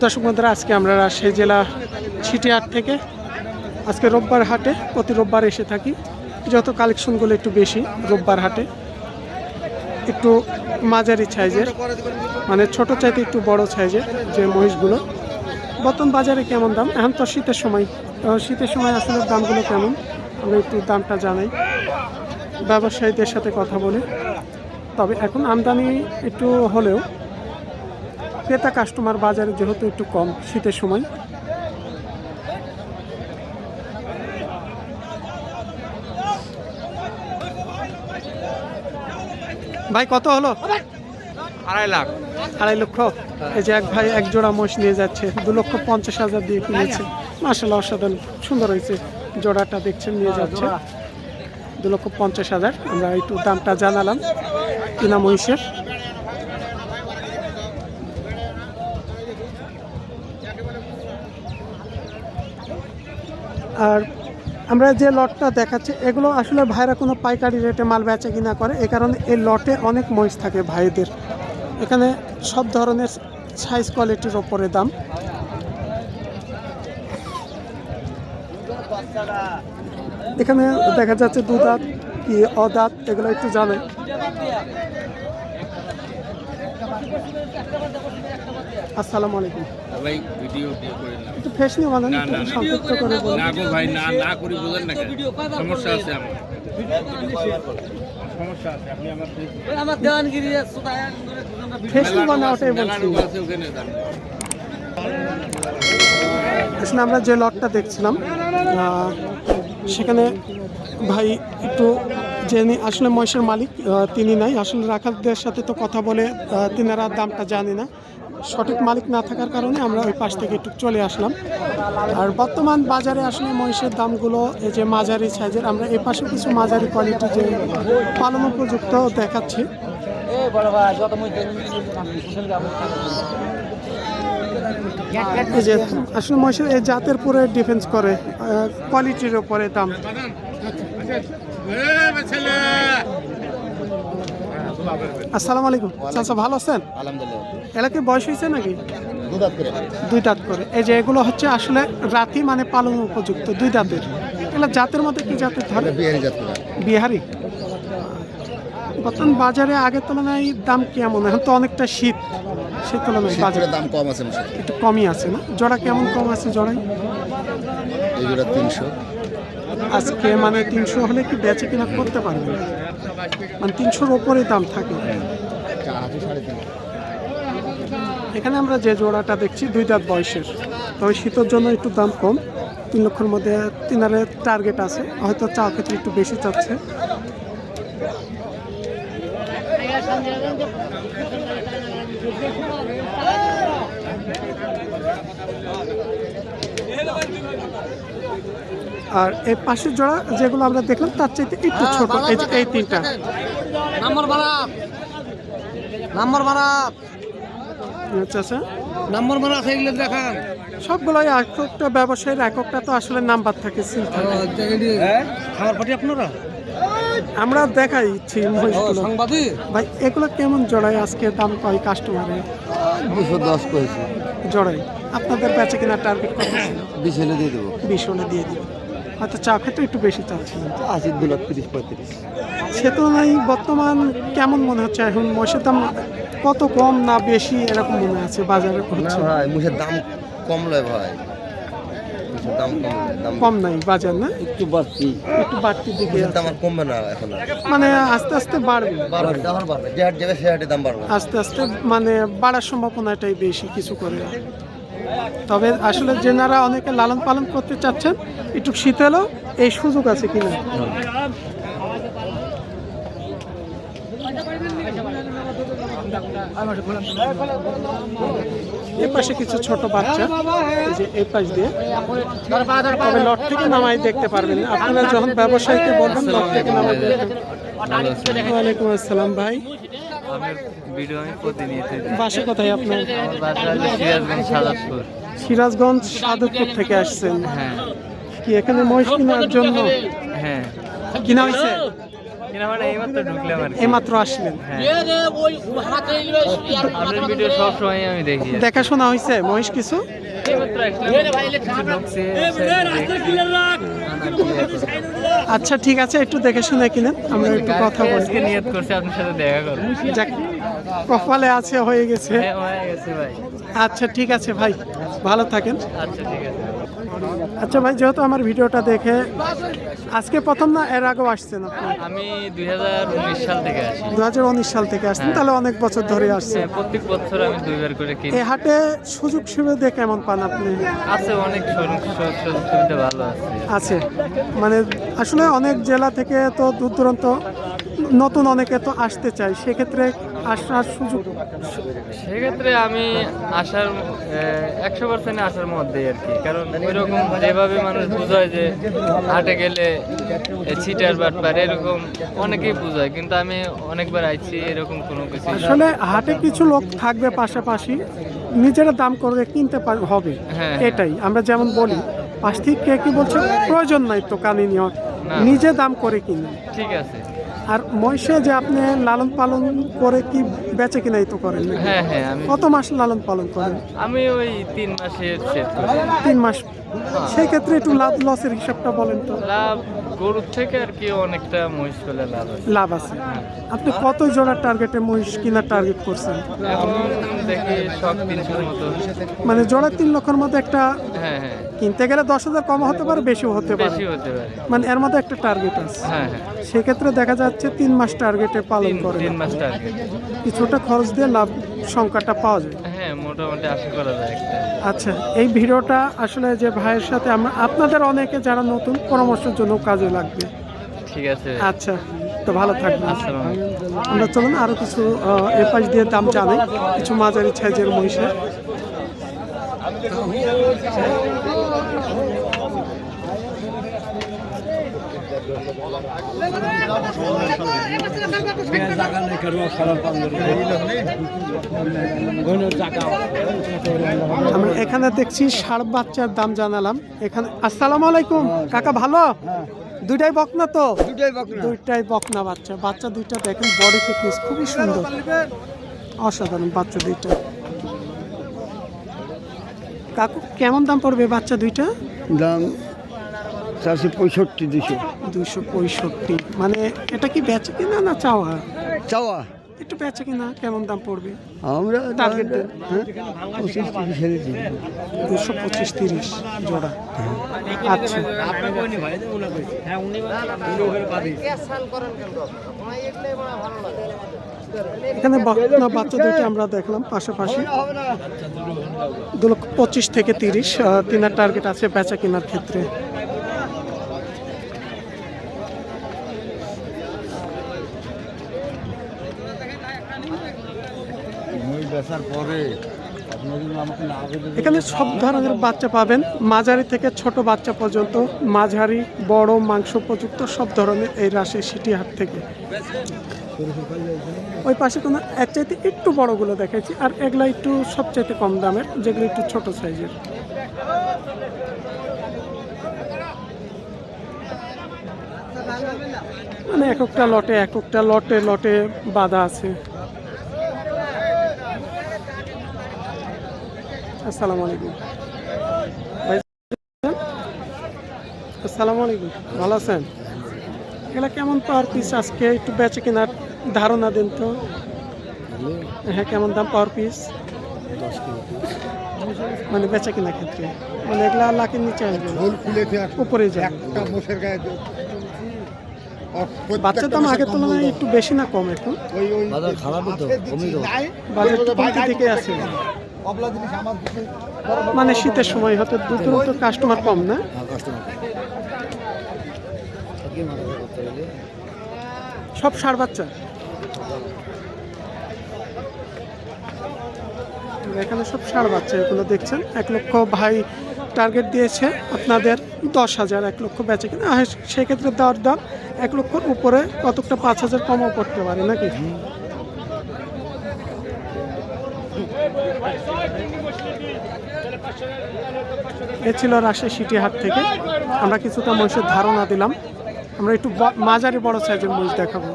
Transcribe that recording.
দর্শক বন্ধুরা, আজকে আমরা রাজশাহী জেলা ছিটিহাট থেকে আজকে রোববার হাটে, প্রতি রোববার এসে থাকি। যত কালেকশনগুলো একটু বেশি, রোববার হাটে। একটু মাঝারি সাইজের মানে ছোট চাইতে একটু বড় সাইজের যে মহিষগুলো। বর্তমান বাজারে কেমন দাম? এখন তো শীতের সময়। শীতের সময় আসলে দামগুলো কেমন? আমরা একটু দামটা জানাই। ব্যবসায়ীদের সাথে কথা বলে। তবে এখন আমদানি একটু হলেও ক্রেতা কাস্টমার বাজারে যেহেতু একটু কম শীতের সময়। ভাই কত হলো? আড়াই লাখ। আড়াই লক্ষ? এই যে এক ভাই এক জোড়া মোষ নিয়ে যাচ্ছে দু লক্ষ পঞ্চাশ হাজার দিয়ে কিনেছে। মাসাল্লাহ অসাধারণ সুন্দর হয়েছে। জোড়াটা দেখছেন নিয়ে যাচ্ছে। দু লক্ষ পঞ্চাশ হাজার। আমরা একটু দামটা জানালাম। কিনা মহিষের। আর আমরা যে লটটা দেখাচ্ছি, এগুলো আসলে ভাইরা কোনো পাইকারি রেটে মাল বেচে কিনা করে। এ কারণে এই লটে অনেক মহিষ থাকে ভাইদের। এখানে সব ধরনের সাইজ কোয়ালিটির ওপরে দাম। এখানে দেখা যাচ্ছে দু দাঁত কি অদাঁত, এগুলো একটু জানে আসসালামু আলাইকুম। ভাই ভিডিও না একটু ফেস নিয়ে বানান না, একটু না, না। সংক্ষিপ্ত করে বলুন। না গো ভাই না না করি বোঝেন না? সমস্যা আছে আমার। সমস্যা আছে আপনি আমার আমার দেওয়ানগিরি ফেস নিয়ে বানা ওটাই বলছি। ওখানে যান। আসলে আমরা যে লটটা দেখছিলাম সেখানে ভাই একটু যিনি আসলে মহেশের মালিক তিনি নাই। আসলে রাখালদের সাথে তো কথা বলে তিনারা দামটা জানি না। সঠিক মালিক না থাকার কারণে আমরা ওই পাশ থেকে একটু চলে আসলাম। আর বর্তমান বাজারে আসলে মহিষের দামগুলো, এই যে মাঝারি সাইজের, আমরা এই পাশে কিছু মাঝারি কোয়ালিটি যে পালন উপযুক্ত দেখাচ্ছি। আসলে মহিষের এই জাতের পরে ডিফেন্স করে কোয়ালিটির উপরে দাম। আসসালামু আলাইকুম। চাচা ভালো আছেন? আলহামদুলিল্লাহ। এলাকায় বয়স হয়েছে নাকি? দাঁত দুই দাঁত করে। এই যে এগুলো হচ্ছে আসলে রাতি মানে পালন উপযুক্ত দুই দাঁতের এগুলো জাতের মধ্যে কি জাতের ধরে? বিহারি বর্তমান বাজারে আগের তুলনায় দাম কেমন? এখন তো অনেকটা শীত। সেই তুলনায় বাজারে দাম কম আছে একটু কমই আছে না? জোড়া কেমন কম আছে জোড়াই এই জোড়া তিনশো। আজকে মানে তিনশো হলে কি বেচে কিনা করতে পারবে মানে তিনশোর ওপরে দাম থাকে। এখানে আমরা যে জোড়াটা দেখছি, দুই দাঁত বয়সের। তবে শীতের জন্য একটু দাম কম। তিন লক্ষের মধ্যে তিনারের টার্গেট আছে। হয়তো চা ক্ষেত্রে একটু বেশি চাচ্ছে। আর এই পাশের জোড়া যেগুলো আমরা দেখলাম তার চাইতে একটু ছোট। এই যে এই তিনটা। নাম্বার বাড়াপ নাম্বার বাড়াপ আচ্ছা আচ্ছা। নাম্বার বাড়া এগুলো দেখান। সবগুলোই একটা ব্যবসায়ীর একটা তো আসলে নাম্বার থাকে সিল থাকে। খাবার পাটি আপনারা? আমরা দেখাইছি সাংবাদিক? ভাই এগুলো কেমন জড়াই আজকে দাম কয় কাস্টমারে দুশো দশ করেছি জড়াই আপনাদের বেচে কিনা টার্গেট কত ছিল? বিশ হলে দিয়ে দেবো। বিশ হলে দিয়ে দেবো। হয়তো চা খেতে একটু বেশি চাচ্ছিলেন। আশি দু লাখ তিরিশ পঁয়ত্রিশ। সে তো নাই বর্তমান কেমন মনে হচ্ছে এখন? মহিষের দাম কত কম না বেশি এরকম মনে আছে? বাজারে ভাই মুখের দাম কম লয় ভাই। কম নাই বাজার না? একটু বাড়তি। একটু বাড়তি দিকে দাম আর কমবে না এখন মানে আস্তে আস্তে বাড়বে। বাড়বে দাম বাড়বে। যে হাট যাবে সে হাটে দাম বাড়বে। আস্তে আস্তে মানে বাড়ার সম্ভাবনাটাই বেশি কিছু করে। তবে আসলে যেনারা অনেকে লালন পালন করতে চাচ্ছেন একটু শীত এলেও এই সুযোগ আছে কিনা? এই পাশে কিছু ছোট বাচ্চা যে এই পাশ দিয়ে। তবে লট থেকে নামাই দেখতে পারবেন আপনারা যখন ব্যবসায়ীকে বলবেন লট থেকে নামাই ওয়ালাইকুম আসসালাম ভাই। ভিডিও আমি প্রতিনিয়ত বাসা কোথায় আপনার? সিরাজগঞ্জ সাদাতপুর। সিরাজগঞ্জ থেকে আসছেন। হ্যাঁ। কি এখানে মহিষ কেনার জন্য? হ্যাঁ। কিনা হয়েছে? এইমাত্র আসলেন। হ্যাঁ। দেখাশোনা হয়েছে মহিষ কিছু? আচ্ছা ঠিক আছে একটু দেখে শুনে কিনেন আমরা একটু কথা বলছি নিয়ত করছি আপনার সাথে দেখা করব কপালে আছে হয়ে গেছে। হ্যাঁ হয়ে আচ্ছা ঠিক আছে ভাই ভালো থাকেন। আচ্ছা ঠিক আছে। আচ্ছা ভাই যেহেতু আমার ভিডিওটা দেখে আজকে প্রথম না এর আগেও আসছেন আপনি? আমি দু হাজার উনিশ সাল থেকে আসি। দু সাল থেকে আসছেন তাহলে অনেক বছর ধরে আসছেন। হ্যাঁ, প্রত্যেক বছর আমি দুইবার করে কিনি। এই হাটে সুযোগ সুবিধা কেমন পান আপনি? আছে অনেক সুযোগ সুবিধা ভালো আছে। আছে। মানে আসলে অনেক জেলা থেকে তো দূর দূরান্ত নতুন অনেকে তো আসতে চায় সেক্ষেত্রে আসার সুযোগ সেক্ষেত্রে আমি আসার একশো পার্সেন্ট আসার মধ্যে আর কি। কারণ ওইরকম যেভাবে মানুষ বোঝায় যে হাটে গেলে ছিটার বাটপার এরকম অনেকেই বোঝায় কিন্তু আমি অনেকবার আইছি এরকম কোনো কিছু আসলে হাটে কিছু লোক থাকবে পাশাপাশি নিজেরা দাম করে কিনতে হবে হ্যাঁ। এটাই। আমরা যেমন বলি পাশ থেকে কে কি বলছে প্রয়োজন নাই তো কানে নিজে দাম করে কিনে। ঠিক আছে। আর মহিষে যে আপনি লালন পালন করে কি বেচে কিনাই তো করেন হ্যাঁ হ্যাঁ আমি কত মাস লালন পালন করেন? আমি ওই তিন মাসে তিন মাস। সেই ক্ষেত্রে একটু লাভ লসের হিসাবটা বলেন তো। লাভ গরুর থেকে আর কি অনেকটা মহিষ পেলে লাভ আছে। লাভ আছে। আপনি কত জোড়ার টার্গেটে মহিষ কেনার টার্গেট করছেন? এখন দেখি সব তিনশোর মতো। মানে জোড়া তিন লক্ষের মধ্যে একটা হ্যাঁ হ্যাঁ। কিনতে গেলে দশ হাজার কম হতে পারে বেশিও হতে পারে। বেশি হতে পারে। মানে এর মধ্যে একটা টার্গেট আছে। হ্যাঁ হ্যাঁ। সেক্ষেত্রে দেখা যাচ্ছে তিন মাস টার্গেটে পালন করে তিন মাস টার্গেট কিছুটা খরচ দিয়ে লাভ সংখ্যাটা পাওয়া যায়। হ্যাঁ মোটামুটি আশা করা যায় আচ্ছা এই ভিডিওটা আসলে যে ভাইয়ের সাথে আমরা আপনাদের অনেকে যারা নতুন পরামর্শের জন্য কাজে লাগবে। ঠিক আছে। আচ্ছা তো ভালো থাকবেন। আমরা চলুন আরও কিছু আহ, এ পাশ দিয়ে দাম জানাই। কিছু মাঝারি সাইজের মহিষের। আমরা এখানে দেখছি ষাড় বাচ্চার দাম জানালাম। এখানে আসসালামু আলাইকুম। কাকা ভালো? দুইটাই বকনা তো? দুইটাই দুইটাই বকনা বাচ্চা। বাচ্চা দুইটা দেখেন বডি ফিটনেস খুবই সুন্দর। অসাধারণ বাচ্চা দুইটা। কাকু কেমন দাম পড়বে বাচ্চা দুইটা? দাম চারশো পঁয়ষট্টি দুশো দুশো পঁয়ষট্টি। মানে এটা কি বেচে কিনা না চাওয়া? চাওয়া। একটু বেচে কিনা কেমন দাম পড়বে? আমরা দেন। হ্যাঁ? পঁচিশ তিরিশ দুশো পঁচিশ তিরিশ জোড়া। আচ্ছা। এখানে বাচ্চা দুটি আমরা দেখলাম পাশাপাশি। দু লক্ষ পঁচিশ থেকে তিরিশ কেনার টার্গেট আছে বেচা কেনার ক্ষেত্রে। এখানে সব ধরনের বাচ্চা পাবেন। মাঝারি থেকে ছোট বাচ্চা পর্যন্ত, মাঝারি, বড় মাংস প্রযুক্ত সব ধরনের এই রাশি সিটি হাট থেকে। ওই পাশে কোনো এক চাইতে একটু বড়গুলো দেখাচ্ছি আর এগুলো একটু সবচাইতে কম দামের, যেগুলো একটু ছোট সাইজের। মানে এক একটা লটে এক একটা লটে লটে বাঁধা আছে। আসসালামু আলাইকুম। আসসালামু আলাইকুম। ভালো আছেন? এগুলা কেমন পাওয়ার পিস আজকে? একটু বেচে কেনার ধারণা দেন তো। হ্যাঁ কেমন দাম পাওয়ার পিস? মানে বেচা কেনার ক্ষেত্রে। মানে এগুলা লাখের নিচে আসবে। উপরে যাবে। বাচ্চার দাম আগের তুলনায় একটু বেশি না কম এখন। বাজার খারাপ তো কমই তো। বাজার তো কমতির দিকে আছে? মানে শীতের সময় হয়তো দূর দূরান্ত কাস্টমার কম না? সব সার বাচ্চা? এখানে সব সার বাচ্চা এগুলো দেখছেন? এক লক্ষ ভাই টার্গেট দিয়েছে আপনাদের। দশ হাজার, এক লক্ষ বেচে কিনা। আর সেক্ষেত্রে দেওয়ার দাম এক লক্ষর উপরে কতকটা পাঁচ হাজার কমও পড়তে পারে, নাকি? এ ছিল রাজশাহী সিটি হাট থেকে। আমরা কিছুটা মহিষের ধারণা দিলাম। আমরা একটু মাঝারি বড় সাইজের মহিষ দেখাবো।